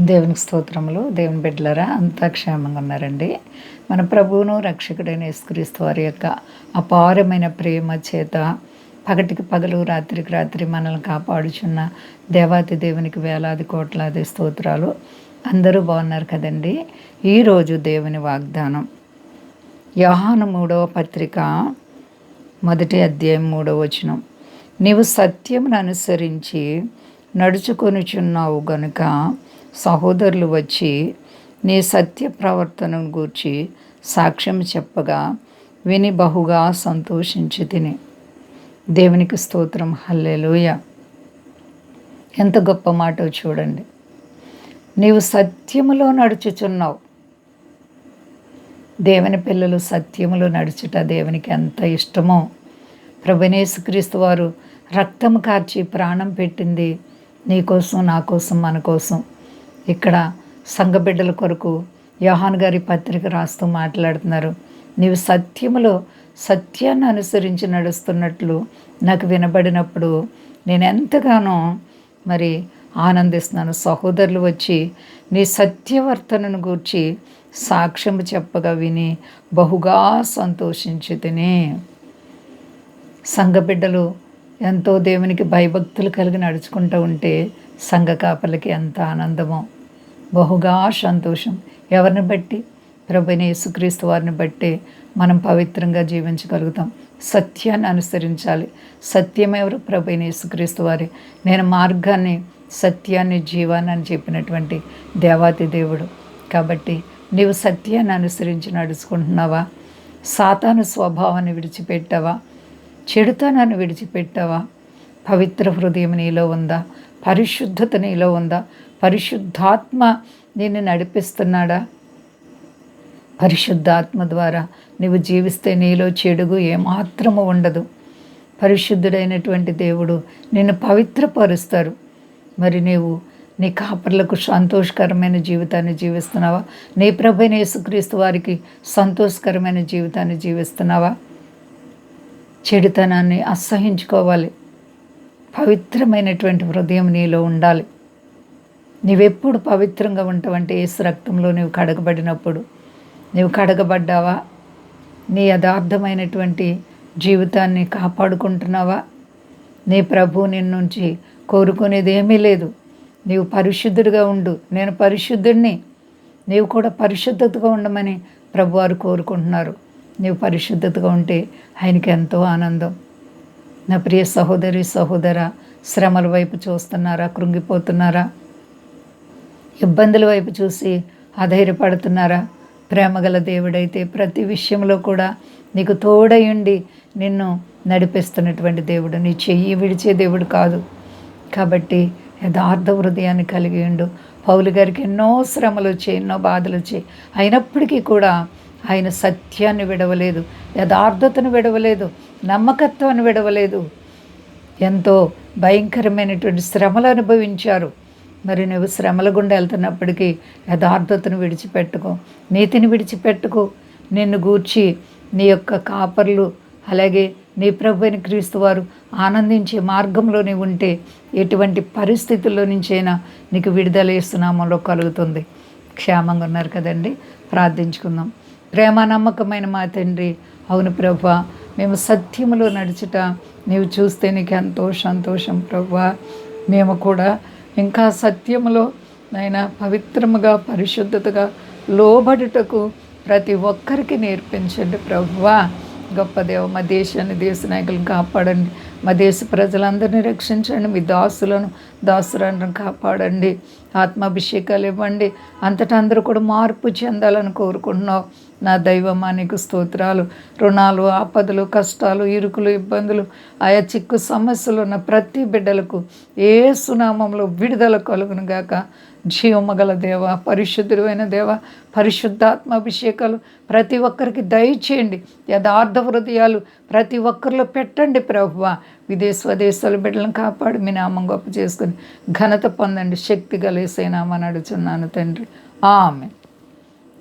దేవునికి స్తోత్రములు. దేవుని బిడ్డలరా అంతా క్షేమంగా ఉన్నారండి. మన ప్రభువును రక్షకుడైన యేసుక్రీస్తు వారి యొక్క అపారమైన ప్రేమ చేత పగటికి పగలు రాత్రికి రాత్రి మనల్ని కాపాడుచున్న దేవాతి దేవునికి వేలాది కోట్లాది స్తోత్రాలు. అందరూ బాగున్నారు కదండి. ఈరోజు దేవుని వాగ్దానం. యోహాను మూడవ పత్రిక మొదటి అధ్యాయం మూడవ వచనం. నీవు సత్యమును అనుసరించి నడుచుకొనుచున్నావు గనుక సహోదరులు వచ్చి నీ సత్య ప్రవర్తనను గూర్చి సాక్ష్యం చెప్పగా విని బహుగా సంతోషించి తిని. దేవునికి స్తోత్రం. హల్లెలూయ. ఎంత గొప్ప మాట చూడండి. నీవు సత్యములో నడుచుచున్నావు. దేవుని పిల్లలు సత్యములో నడుచుట దేవునికి ఎంత ఇష్టమో. ప్రభునేసుక్రీస్తు వారు రక్తం కార్చి ప్రాణం పెట్టింది నీ కోసం నా కోసం మన కోసం. ఇక్కడ సంఘబిడ్డల కొరకు యోహాన్ గారి పత్రిక రాస్తూ మాట్లాడుతున్నారు. నీవు సత్యములో సత్యాన్ని అనుసరించి నడుస్తున్నట్లు నాకు వినబడినప్పుడు నేను ఎంతగానో మరి ఆనందిస్తున్నాను. సహోదరులు వచ్చి నీ సత్యవర్తనను గూర్చి సాక్ష్యం చెప్పగా విని బహుగా సంతోషించి తిని. సంఘబిడ్డలు ఎంతో దేవునికి భయభక్తులు కలిగి నడుచుకుంటూ ఉంటే సంఘ కాపలకి ఎంత ఆనందమో. బహుగా సంతోషం. ఎవరిని బట్టి? ప్రభుని యేసుక్రీస్తు వారిని బట్టే మనం పవిత్రంగా జీవించగలుగుతాం. సత్యాన్ని అనుసరించాలి. సత్యం ఎవరు? ప్రభుని యేసుక్రీస్తు వారి. నేను మార్గాన్ని సత్యాన్ని జీవాన్ని అని చెప్పినటువంటి దేవాతి దేవుడు. కాబట్టి నీవు సత్యాన్ని అనుసరించి నడుచుకుంటున్నావా? సాతాను స్వభావాన్ని విడిచిపెట్టావా? చెడుతనాన్ని విడిచిపెట్టావా? పవిత్ర హృదయం నీలో ఉందా? పరిశుద్ధత నీలో ఉందా? పరిశుద్ధాత్మ నిన్ను నడిపిస్తున్నాడా? పరిశుద్ధాత్మ ద్వారా నువ్వు జీవిస్తే నీలో చెడుగు ఏమాత్రము ఉండదు. పరిశుద్ధుడైనటువంటి దేవుడు నిన్ను పవిత్రపరుస్తారు. మరి నీవు నీ కాపర్లకు సంతోషకరమైన జీవితాన్ని జీవిస్తున్నావా? నీ ప్రభైన యేసుక్రీస్తు వారికి సంతోషకరమైన జీవితాన్ని జీవిస్తున్నావా? చెడుతనాన్ని అసహించుకోవాలి. పవిత్రమైనటువంటి హృదయం నీలో ఉండాలి. నీవెప్పుడు పవిత్రంగా ఉంటావంటే ఏసు రక్తంలో నీవు కడగబడినప్పుడు. నీవు కడగబడ్డావా? నీ యథార్థమైనటువంటి జీవితాన్ని కాపాడుకుంటున్నావా? నీ ప్రభు నిన్నుంచి కోరుకునేది ఏమీ లేదు. నీవు పరిశుద్ధుడిగా ఉండు. నేను పరిశుద్ధుడిని నీవు కూడా పరిశుద్ధతగా ఉండమని ప్రభువారు కోరుకుంటున్నారు. నీవు పరిశుద్ధతగా ఉంటే ఆయనకి ఎంతో ఆనందం. నా ప్రియ సహోదరి సహోదర శ్రమల వైపు చూస్తున్నారా? కృంగిపోతున్నారా? ఇబ్బందుల వైపు చూసి అధైర్యపడుతున్నారా? ప్రేమగల దేవుడైతే ప్రతి విషయంలో కూడా నీకు తోడయుండి నిన్ను నడిపిస్తున్నటువంటి దేవుడు. నీ చెయ్యి విడిచే దేవుడు కాదు. కాబట్టి యథార్థ హృదయాన్ని కలిగి ఉండు. పౌలు గారికి ఎన్నో శ్రమలు వచ్చాయి ఎన్నో బాధలు వచ్చాయి అయినప్పటికీ కూడా ఆయన సత్యాన్ని విడవలేదు యథార్థతను విడవలేదు నమ్మకత్వాన్ని విడవలేదు. ఎంతో భయంకరమైనటువంటి శ్రమలు అనుభవించారు. మరి నువ్వు శ్రమల గుండా వెళ్తున్నప్పటికీ యథార్థతను విడిచిపెట్టుకో నీతిని విడిచిపెట్టుకో. నిన్ను గూర్చి నీ యొక్క కాపర్లు అలాగే నీ ప్రభుని క్రీస్తు వారు ఆనందించే మార్గంలోనే ఉంటే ఎటువంటి పరిస్థితుల్లో నుంచైనా నీకు విడుదల ఇస్తున్నామో కలుగుతుంది. క్షేమంగా ఉన్నారు కదండి. ప్రార్థించుకుందాం. ప్రేమ నమ్మకమైన మా తండ్రి అవును ప్రభా మేము సత్యములో నడుచుట నీవు చూస్తే నీకు ఎంతో సంతోషం ప్రభా. మేము కూడా ఇంకా సత్యములో నైనా పవిత్రముగా పరిశుద్ధతగా లోబడుటకు ప్రతి ఒక్కరికి నేర్పించండి ప్రభువా. గొప్ప దేవ మా దేశాన్ని దేశ నాయకులను కాపాడండి. మా దేశ ప్రజలందరినీ రక్షించండి. మీ దాసులను దాసులను కాపాడండి. ఆత్మాభిషేకాలు ఇవ్వండి. అంతటా అందరూ కూడా మార్పు చెందాలని కోరుకుంటున్నావు నా దైవమా నీకు స్తోత్రాలు. రుణాలు ఆపదలు కష్టాలు ఇరుకులు ఇబ్బందులు ఆయా చిక్కు సమస్యలు ఉన్న ప్రతి బిడ్డలకు ఏ సునామంలో విడుదల కలుగును గాక. జీవమగల దేవ పరిశుద్ధుడైన దేవ పరిశుద్ధాత్మ అభిషేకాలు ప్రతి ఒక్కరికి దయచేయండి. యథార్థ హృదయాలు ప్రతి ఒక్కరిలో పెట్టండి ప్రభువ. విదేశ బిడ్డలను కాపాడు మీ నామం గొప్ప చేసుకుని ఘనత పొందండి. శక్తి కలిసేనామని అడుచున్నాను తండ్రి. ఆమె